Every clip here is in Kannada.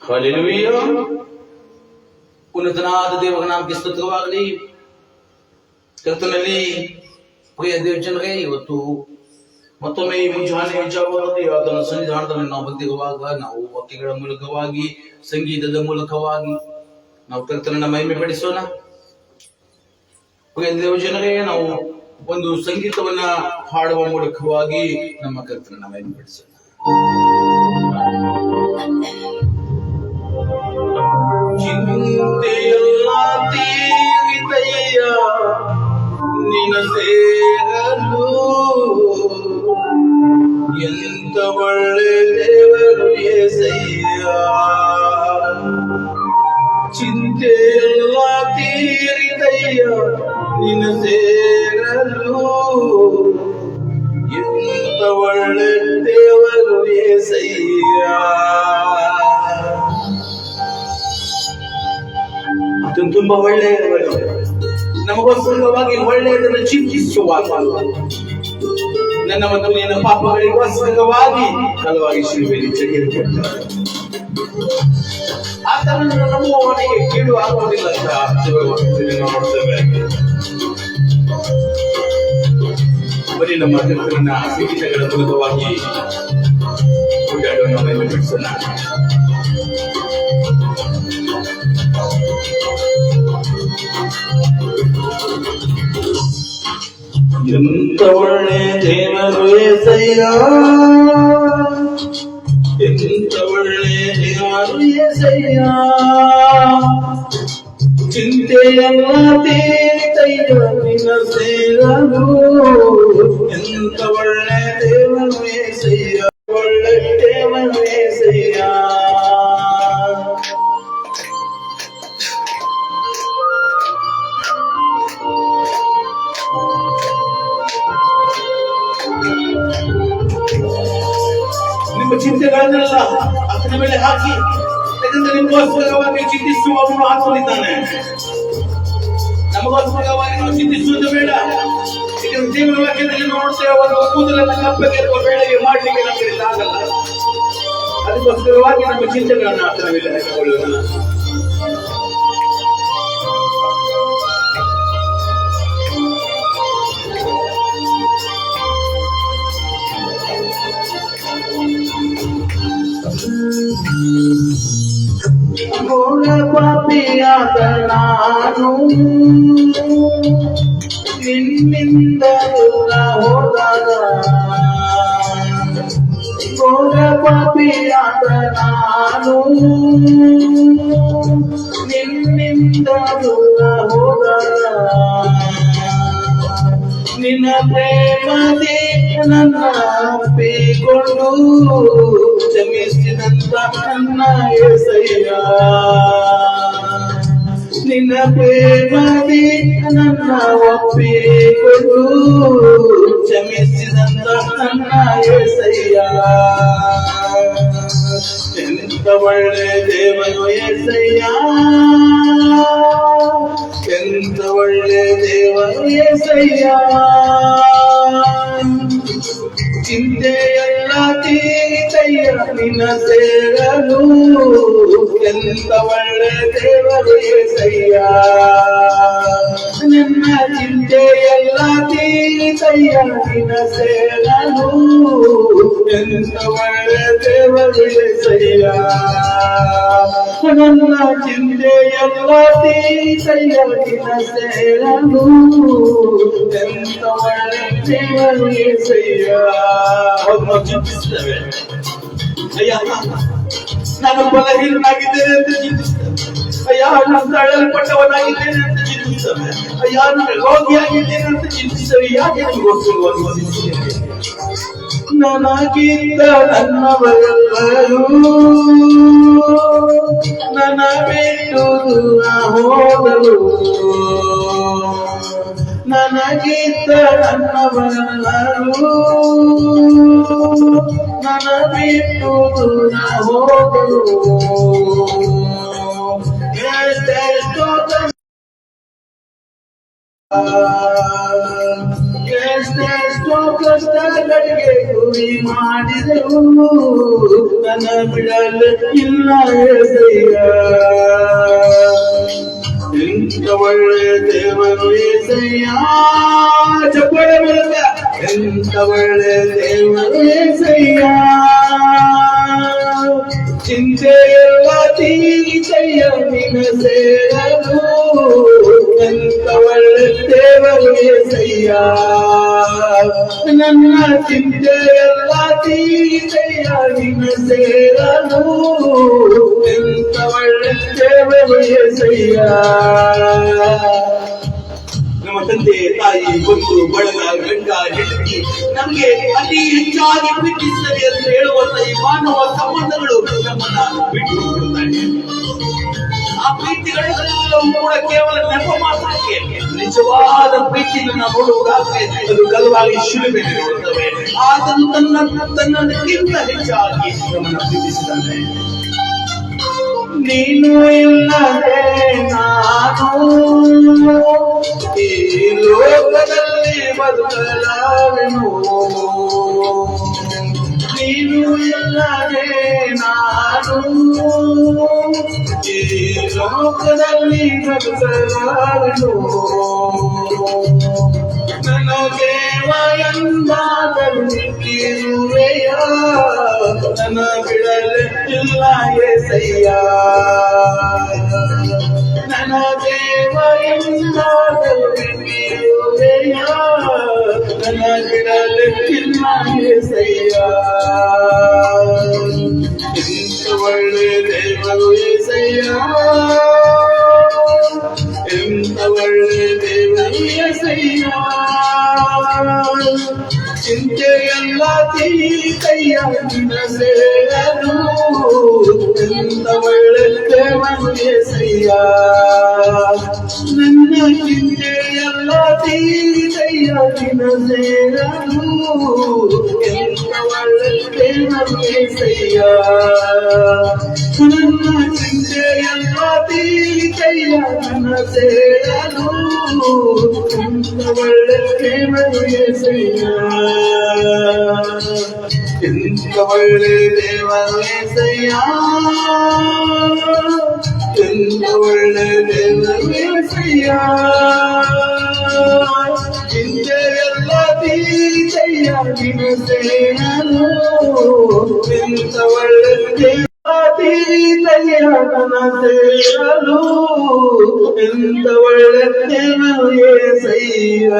ಹಲಿಲುಯ್ಯ ಉನ್ನತನಾದ ದೇವರ ನಾಮಕ್ಕೆ ಸ್ತುತವಾಗಲಿ ಕರ್ತನಲ್ಲಿ ಪ್ರಿಯ ದೇವಜನರೇ ಇವತ್ತು ಮತ್ತೊಮ್ಮೆ ಈ ಮುಂಜಾನೆ ವಿಚಾರವಾಗಿ ಆತನ ಸನ್ನಿಧಾನದಲ್ಲಿ ನಾವು ಬಂದಿರುವಾಗ ನಾವು ವಾಕ್ಯಗಳ ಮೂಲಕವಾಗಿ, ಸಂಗೀತದ ಮೂಲಕವಾಗಿ ನಾವು ಕರ್ತನನ್ನ ಮಹಿಮೆ ಪಡಿಸೋಣ ಪ್ರಿಯ ದೇವಜನರೇ ನಾವು ಒಂದು ಸಂಗೀತವನ್ನ ಹಾಡುವ ಮೂಲಕವಾಗಿ ನಮ್ಮ ಕರ್ತನನ್ನ ಮಹಿಮೆ ಪಡಿಸೋಣ ಸೇರಲು ಎಂತ ಒಳ್ಳೆ ದೇವರು ಏಸಯ್ಯ ಆತನು ತುಂಬಾ ಒಳ್ಳೆಯವರು ನಮಗೋಸ್ಕರವಾಗಿ ಒಳ್ಳೆಯದನ್ನು ಚಿಂತಿಸುವಾಗ ನನ್ನ ಮತ್ತು ನಿನ್ನ ಪಾಪಗಳಿಗೋಸ್ಕರವಾಗಿ ಹಲವಾಗಿ ಶಿಲ್ಪೆಯಲ್ಲಿ ತೆಗೆದುಕೊಳ್ತಾರೆ ಆತನನ್ನು ನಂಬುವವನಿಗೆ ಕೀಡು ಆಗುವುದಿಲ್ಲ ಅಂತ ನೋಡ್ತೇವೆ. ಬರೀ ನಮ್ಮ ಕರ್ತನ ಸಂಗೀತಗಳ ಮೂಲಕವಾಗಿ ಓಡಾಡುವ ಮಹಿಮೆ ಬಿಡಿಸೋಣ ಎಂತ ಒಳ್ಳೆ ದೇವರು ಏಸಯ್ಯ ಎಂತ ಒಳ್ಳೆ ದೇವರು ಏಸಯ್ಯ ಚಿಂತೆಯಲ್ಲ ತೀರಿತಯ್ಯ ನಿನ್ನ ಸೇರಲು ಎಂತ ಒಳ್ಳೆ ದೇವರು ಏಸಯ್ಯ ಒಳ್ಳೆ ದೇವರು ಏಸಯ್ಯ ನಿಮ್ಮ ಚಿಂತೆಗಳನ್ನೆಲ್ಲ ಆತನ ಮೇಲೆ ಹಾಕಿ ಯಾಕಂದ್ರೆ ನಿಮಗೋಸ್ಕರವಾಗಿ ಚಿಂತಿಸುವವನು ಆತನಿದ್ದಾನೆ ನಮಗೋಸ್ಕರವಾಗಿ ನಾವು ಚಿಂತಿಸುವುದು ಬೇಡ ಯಾಕಂದ್ರೆ ದೇವರ ವಾಕ್ಯದಲ್ಲಿ ನೋಡ್ತೇವೆ ಒಂದು ಕೂದಲನ್ನ ಕಪ್ಪಗೆ ಅಥವಾ ಬೆಳಗ್ಗೆ ಮಾಡ್ಲಿಕ್ಕೆ ನಮಗೆ ಆಗಲ್ಲ ಅದಕ್ಕೋಸ್ಕರವಾಗಿ ನಮ್ಮ ಚಿಂತೆಗಳನ್ನು ಆತನ ಮೇಲೆ ಹಾಕಿಕೊಳ್ಳೋಣ ಘೋರ ಪಾಪಿಯಾದ ನಾನು ನಿನ್ನಿಂದ ಹೋದಾಗ. ಘೋರ ಪಾಪಿಯಾದ ನಾನು. ನಿನ್ನಿಂದ ದೂರ ಹೋದಾಗ. ನಿನ್ನ ಪ್ರೇಮದಿ ನನ್ನ ಅಪ್ಪಿಕೊಂಡು ಕ್ಷಮಿಸಿದಂತ ನನ್ನ ಎಸಯ್ಯ ನಿನ್ನ ಪ್ರೇಮದಿ ನನ್ನ ಒಪ್ಪಿಕೊಂಡು ಕ್ಷಮಿಸಿದಂತ ನನ್ನ ಎಸಯ್ಯ ಎಂತ ಒಳ್ಳೆ ದೇವರು ಎಸಯ್ಯ ಎಂತ ಒಳ್ಳೆ ದೇವರು ಎಸಯ್ಯ ಚಿಂತೆಯಲ್ಲ ತೀರಿತಯ್ಯ ನಿನ್ನ ಸೇರಲು ಎಂತ ಒಳ್ಳೆ ದೇವರು ಎಸಯ್ಯ ನನ್ನ ಚಿಂತೆಯಲ್ಲ ತೀರಿತಯ್ಯ ನಿನ್ನ ಸೇರಲು ಎಂತ ಒಳ್ಳೆ ದೇವರು ಎಸಯ್ಯ ನನ್ನ ಚಿಂತೆಯಲ್ಲ ತೀರಿತಯ್ಯ ನಿನ್ನ ಸೇರಲು ಎಂತ ಒಳ್ಳೆ ದೇವರು ಎಸಯ್ಯ ಹೌದು ನಾವು ಚಿಂತಿಸ್ತೇವೆ ಅಯ್ಯ ನಾನು ಬಲಹೀನನಾಗಿದ್ದೇನೆ ಅಂತ ಚಿಂತಿಸ್ತೇವೆ ಅಯ್ಯ, ನಾನು ತಳ್ಳಲ್ಪಟ್ಟವನಾಗಿದ್ದೇನೆ ಅಂತ ಚಿಂತಿಸ್ತೇವೆ ಅಯ್ಯ, ನಾನು ರೋಗಿಯಾಗಿದ್ದೇನೆ ಅಂತ ಚಿಂತಿಸ್ತೇವೆ ಯಾಕೆ ನಿಮಗೋಸ್ಕರ ನನಗಿದ್ದ ನನ್ನವರೆಲ್ಲರೂ ನನ್ನ ಬಿಟ್ಟು ದೂರ ಹೋದರು. ನನಗಿದ್ದ ನನ್ನವರೆಲ್ಲರೂ ನನ್ನ ಬಿಟ್ಟು ದೂರ ಹೋದರು ಎಷ್ಟೆಷ್ಟೋ ಎಷ್ಟೆಷ್ಟೋ ಕಷ್ಟಗಳಿಗೆ ಗುರಿ ಮಾಡಿದೆವು ನನ್ನ ಬಿಡಲು ಇಲ್ಲ ಏಸಯ್ಯ ಎಂತ ಒಳ್ಳೆ ದೇವರು ಏಸಯ್ಯ ಚಪ್ಪಳೆ ಮೂಲಕ ಎಂತ ಒಳ್ಳೆ ದೇವರು ಏಸಯ್ಯ ಚಿಂತೆಯೆಲ್ಲ ತೀರಿಸಯ್ಯ ನಿನ ಸೇರಲು ಎಂತ ಒಳ್ಳೆ ದೇವರು ಏಸಯ್ಯ ನನ್ನ ಚಿಂತೆಯೆಲ್ಲ ತೀರಿಸಯ್ಯ ನಿನ ಸೇರಲು ಎಂತ ಒಳ್ಳೆ ದೇವರು ಏಸಯ್ಯ ನಮ್ಮ ತಂದೆ, ತಾಯಿ, ಬಂಧು, ಬಳಗ, ಗಂಡ, ಹೆಂಡತಿ, ನಮಗೆ ಅತಿ ಹೆಚ್ಚಾಗಿ ಪ್ರೀತಿಸುತ್ತದೆ ಅಂತ ಹೇಳುವಂತ ಈ ಮಾನವ ಸಂಬಂಧಗಳು ನಮ್ಮನ್ನ ಬಿಟ್ಟು ಆ ಪ್ರೀತಿಗಳೆಲ್ಲವೂ ಕೂಡ ಕೇವಲ ನೆಪ ಮಾತ್ರಕ್ಕೆ. ನಿಜವಾದ ಪ್ರೀತಿಯನ್ನು ನಾವು ನೋಡುವುದಾದ್ರೆ ಅದು ಗಲವಾಗಿ ಶಿಲುಬೆಯಲ್ಲಿ ನೋಡುತ್ತವೆ. ಆತನು ತನ್ನ ತನ್ನಕ್ಕಿಂತ ಹೆಚ್ಚಾಗಿ ನಮ್ಮನ್ನು ಪ್ರೀತಿಸಿದ್ದಾನೆ. ನೀನು ಇಲ್ಲದೆ ನಾನು ಈ ಲೋಕದಲ್ಲಿ ಬದುಕಲಾರೆನು ನೀನು ಇಲ್ಲದೆ ನಾನು ಈ ಲೋಕದಲ್ಲಿ ಬದುಕಲಾರೆನು ನನ್ನ ದೇವ ಎಂದಾದರೂ ನಿಂತಿರುವೆಯ ನನ್ನ ಬಿಡಲಿಲ್ಲ ಎಸಯ್ಯ ಎಸಯ್ಯ ಎಂತ ಒಳ್ಳೆ ದೇವರು ಎಸಯ್ಯ ಚಿಂತೆಯಲ್ಲ ತೀತಯ್ಯ ನಿನ್ನ ಸೇರಲು ಎಂತ ಒಳ್ಳೆ ದೇವರು ಎಸಯ್ಯ చింతే ఎలా తీరయ్యా తినసేరను ఎంత వాళ్ళే నమ్మేసయ్యా నన్న చింతే ఎలా తీరయ్యా తినసేరను ఎంత వాళ్ళే ಎಸಯ್ಯ ಎಂತ ಒಳ್ಳೆ ದೇವರು ಎಸಯ್ಯ ಚಿಂತೆಯಲ್ಲ ತೀತಯ್ಯ ನಿನ್ನ ಸೇರಲು ಎಂತ ಒಳ್ಳೆ ದೇವ ತೀತಯ್ಯ ನನ್ನ ಸೇರಲು ಎಂತ ಒಳ್ಳೆ ದೇವರು ಎಸಯ್ಯ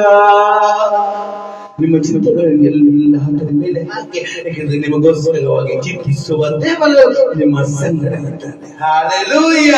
ನಿಮ್ಮ ಚಿಂತೆಗಳನ್ನೆಲ್ಲ ಅದರ ಮೇಲೆ ಹಾಕಿ ಯಾಕಂದ್ರೆ ನಿಮಗೋಸ್ಕರವಾಗಿ ಚಿಂತಿಸುವ ದೇವರು ನಿಮ್ಮ ಸಂಗಡ ಇದ್ದಾನೆ ಹಾಲೆಲೂಯ